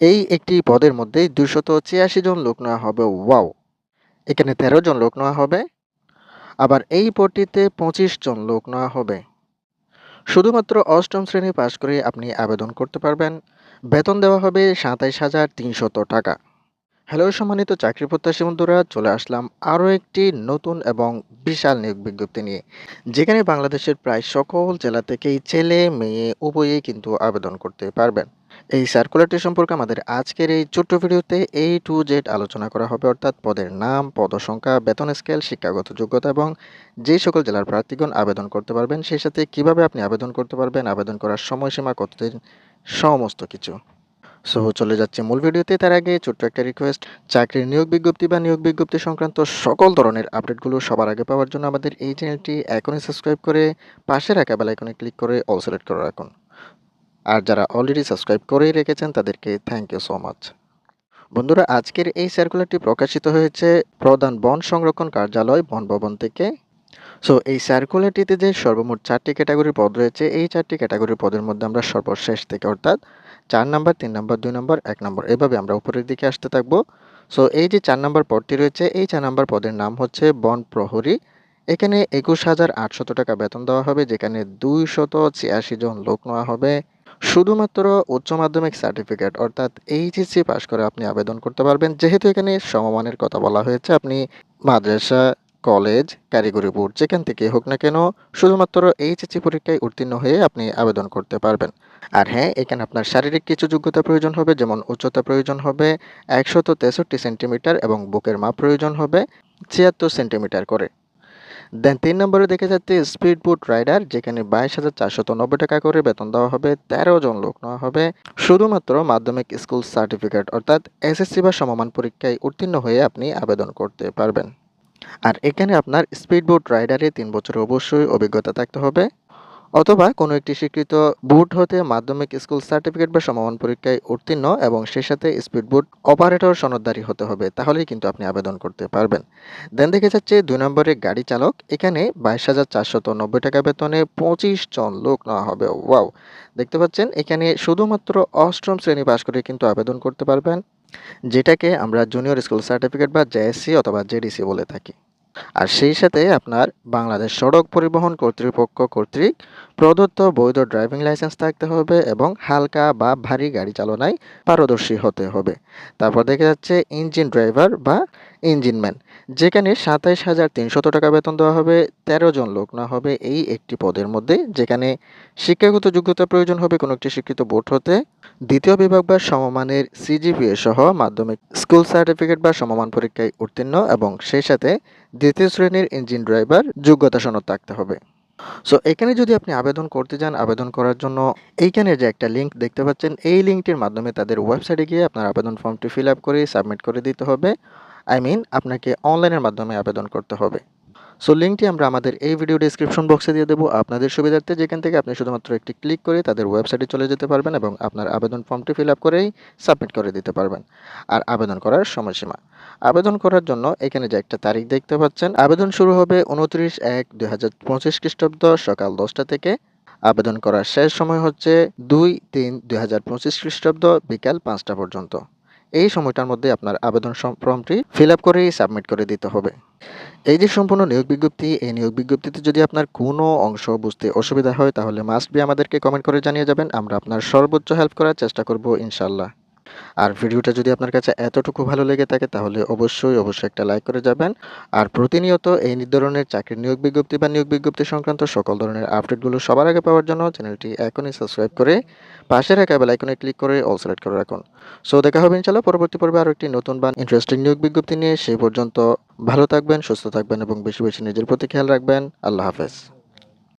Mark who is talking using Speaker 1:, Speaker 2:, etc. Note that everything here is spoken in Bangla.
Speaker 1: এই একটি পদের মধ্যে দুশত ছিয়াশি জন লোক নেওয়া হবে। ওয়াও। এখানে তেরো জন লোক নেওয়া হবে। আবার এই পদটিতে পঁচিশ জন লোক নেওয়া হবে। শুধুমাত্র অষ্টম শ্রেণি পাশ করে আপনি আবেদন করতে পারবেন। বেতন দেওয়া হবে সাতাইশ হাজার তিনশত টাকা। হ্যালো সম্মানিত চাকরি প্রত্যাশী বন্ধুরা, চলে আসলাম আরও একটি নতুন এবং বিশাল নিয়োগ বিজ্ঞপ্তি নিয়ে, যেখানে বাংলাদেশের প্রায় সকল জেলা থেকেই ছেলে, মেয়ে, উভয়েই কিন্তু আবেদন করতে পারবেন। এই সার্কুলারটি সম্পর্কে আমাদের আজকের এই ছোট্ট ভিডিওতে এই টু জেড আলোচনা করা হবে, অর্থাৎ পদের নাম, পদসংখ্যা, বেতন স্কেল শিক্ষাগত যোগ্যতা এবং যে সকল জেলার প্রার্থীগণ আবেদন করতে পারবেন, সেই সাথে কীভাবে আপনি আবেদন করতে পারবেন, আবেদন করার সময়সীমা কতদিন, সমস্ত কিছু। সো চলে যাচ্ছে মূল ভিডিওতে। তার আগে ছোট্ট একটা রিকোয়েস্ট চাকরির নিয়োগ বিজ্ঞপ্তি বা নিয়োগ বিজ্ঞপ্তি সংক্রান্ত সকল ধরনের আপডেটগুলো সবার আগে পাওয়ার জন্য আমাদের এই চ্যানেলটি এখনই সাবস্ক্রাইব করে পাশে রাখা বেলাইকনে ক্লিক করে অল সিলেক্ট করে রাখুন। আর যারা অলরেডি সাবস্ক্রাইব করেই রেখেছেন তাদেরকে থ্যাংক ইউ সো মাচ বন্ধুরা, আজকের এই সার্কুলারটি প্রকাশিত হয়েছে প্রধান বন সংরক্ষণ কার্যালয় বন ভবন থেকে। সো এই সার্কুলারটিতে যে সর্বমোট চারটি ক্যাটাগরির পদ রয়েছে, এই চারটি ক্যাটাগরির পদের মধ্যে আমরা সর্বশেষ থেকে, অর্থাৎ চার নাম্বার, তিন নাম্বার, দুই নম্বর, এক নম্বর, এভাবে আমরা উপরের দিকে আসতে থাকব। সো এই যে চার নম্বর পদটি রয়েছে, এই চার নাম্বার পদের নাম হচ্ছে বন প্রহরী। এখানে একুশ হাজার আটশত টাকা বেতন দেওয়া হবে, যেখানে দুইশত ছিয়াশি জন লোক নেওয়া হবে। শুধুমাত্র উচ্চ মাধ্যমিক সার্টিফিকেট, অর্থাৎ এইচএসসি পাশ করে আপনি আবেদন করতে পারবেন। যেহেতু এখানে সমমানের কথা বলা হয়েছে, আপনি মাদ্রাসা, কলেজ, কারিগরি বোর্ড, যেখান থেকে হোক না কেন, শুধুমাত্র এইচএসসি পরীক্ষায় উত্তীর্ণ হয়ে আপনি আবেদন করতে পারবেন। আর হ্যাঁ এখানে আপনার শারীরিক কিছু যোগ্যতা প্রয়োজন হবে, যেমন উচ্চতা প্রয়োজন হবে, একশত তেষট্টি সেন্টিমিটার এবং বুকের মাপ প্রয়োজন হবে, ছিয়াত্তর সেন্টিমিটার করে। দেন তিন নম্বরে দেখে যাচ্ছে স্পিড বোট রাইডার যেখানে বাইশ হাজার চারশত নব্বই টাকা করে বেতন দেওয়া হবে, তেরো জন লোক নেওয়া হবে। শুধুমাত্র মাধ্যমিক স্কুল সার্টিফিকেট অর্থাৎ এসএসসি বা সমমান পরীক্ষায় উত্তীর্ণ হয়ে আপনি আবেদন করতে পারবেন। আর এখানে আপনার স্পিড বোট রাইডারে তিন বছর অবশ্যই অভিজ্ঞতা থাকতে হবে। অথবা কোনো একটি স্বীকৃত বুট হতে মাধ্যমিক স্কুল সার্টিফিকেট বা সমমান পরীক্ষায় উত্তীর্ণ এবং সেই সাথে স্পিড বুট অপারেটর সনদদারি হতে হবে, তাহলেই কিন্তু আপনি আবেদন করতে পারবেন। দেন দেখে যাচ্ছে দুই নম্বরে গাড়ি চালক, এখানে বাইশ হাজার চারশত নব্বই টাকা বেতনে পঁচিশ জন লোক নেওয়া হবে। ওয়াও! দেখতে পাচ্ছেন, এখানে শুধুমাত্র অষ্টম শ্রেণি পাশ করে কিন্তু আবেদন করতে পারবেন, যেটাকে আমরা জুনিয়র স্কুল সার্টিফিকেট বা জেএসসি অথবা জেডিসি বলে থাকি। আর সেই সাথে আপনার বাংলাদেশ সড়ক পরিবহন কর্তৃপক্ষ কর্তৃক প্রদত্ত বৈধ ড্রাইভিং লাইসেন্স থাকতে হবে এবং হালকা বা ভারী গাড়ি চালনায় পারদর্শী হতে হবে। তারপর দেখা যাচ্ছে ইঞ্জিন ড্রাইভার বা ইঞ্জিনম্যান যেখানে সাতাইশ হাজার তিনশত টাকা বেতন দেওয়া হবে, তেরো জন লোক না হবে এই একটি পদের মধ্যে, যেখানে শিক্ষাগত যোগ্যতা প্রয়োজন হবে কোনো একটি শিক্ষিত বোর্ড হতে। দ্বিতীয় বিভাগ বা সমমানের সিজিপিএ সহ মাধ্যমিক স্কুল সার্টিফিকেট বা সমমান পরীক্ষায় উত্তীর্ণ এবং সেই সাথে দ্বিতীয় শ্রেণির ইঞ্জিন ড্রাইভার যোগ্যতা সনদ থাকতে হবে। সো এখানে যদি আপনি আবেদন করতে যান, আবেদন করার জন্য এইখানে যে একটা লিঙ্ক দেখতে পাচ্ছেন, এই লিঙ্কটির মাধ্যমে তাদের ওয়েবসাইটে গিয়ে আপনার আবেদন ফর্মটি ফিল আপ করে সাবমিট করে দিতে হবে। আই মিন আপনাকে অনলাইনের মাধ্যমে আবেদন করতে হবে। সো লিঙ্কটি আমরা আমাদের এই ভিডিও ডিসক্রিপশন বক্সে দিয়ে দেবো। আপনাদের সুবিধার্থে যেখান থেকে আপনি শুধুমাত্র একটি ক্লিক করে তাদের ওয়েবসাইটে চলে যেতে পারবেন এবং আপনার আবেদন ফর্মটি ফিল আপ করেই সাবমিট করে দিতে পারবেন। আর আবেদন করার সময়সীমা। আবেদন করার জন্য এখানে যে একটা তারিখ দেখতে পাচ্ছেন, আবেদন শুরু হবে উনত্রিশ এক দুই হাজার পঁচিশ খ্রিস্টাব্দ সকাল দশটা থেকে। আবেদন করার শেষ সময় হচ্ছে দুই তিন দুই হাজার পঁচিশ খ্রিস্টাব্দ বিকাল পাঁচটা পর্যন্ত। এই সময়টার মধ্যে আপনার আবেদন ফর্মটি ফিল আপ করে সাবমিট করে দিতে হবে। এই যে সম্পূর্ণ নিয়োগ বিজ্ঞপ্তি, এই নিয়োগ বিজ্ঞপ্তিতে যদি আপনার কোনো অংশ বুঝতে অসুবিধা হয়, তাহলে মাস্ট বি আমাদেরকে কমেন্ট করে জানিয়ে যাবেন। আমরা আপনার সর্বোচ্চ হেল্প করার চেষ্টা করব ইনশাল্লাহ আর ভিডিওটা যদি আপনার কাছে এতটুকু ভালো লেগে থাকে, তাহলে অবশ্যই অবশ্যই একটা লাইক করে যাবেন। আর প্রতিনিয়ত এই ধরনের চাকরির নিয়োগ বিজ্ঞপ্তি বা নিয়োগ বিজ্ঞপ্তি সংক্রান্ত সকল ধরনের আপডেটগুলো সবার আগে পাওয়ার জন্য চ্যানেলটি এখনই সাবস্ক্রাইব করে পাশে রাখা বেল ক্লিক করে অল সিলেক্ট করে রাখুন। সো দেখা হবে ইনশাল্লাহ পরবর্তী পর্বে আরও একটি নতুন বা ইন্টারেস্টিং নিয়োগ বিজ্ঞপ্তি নিয়ে। সেই পর্যন্ত ভালো থাকবেন, সুস্থ থাকবেন এবং বেশি বেশি নিজের প্রতি খেয়াল রাখবেন। আল্লাহ হাফেজ।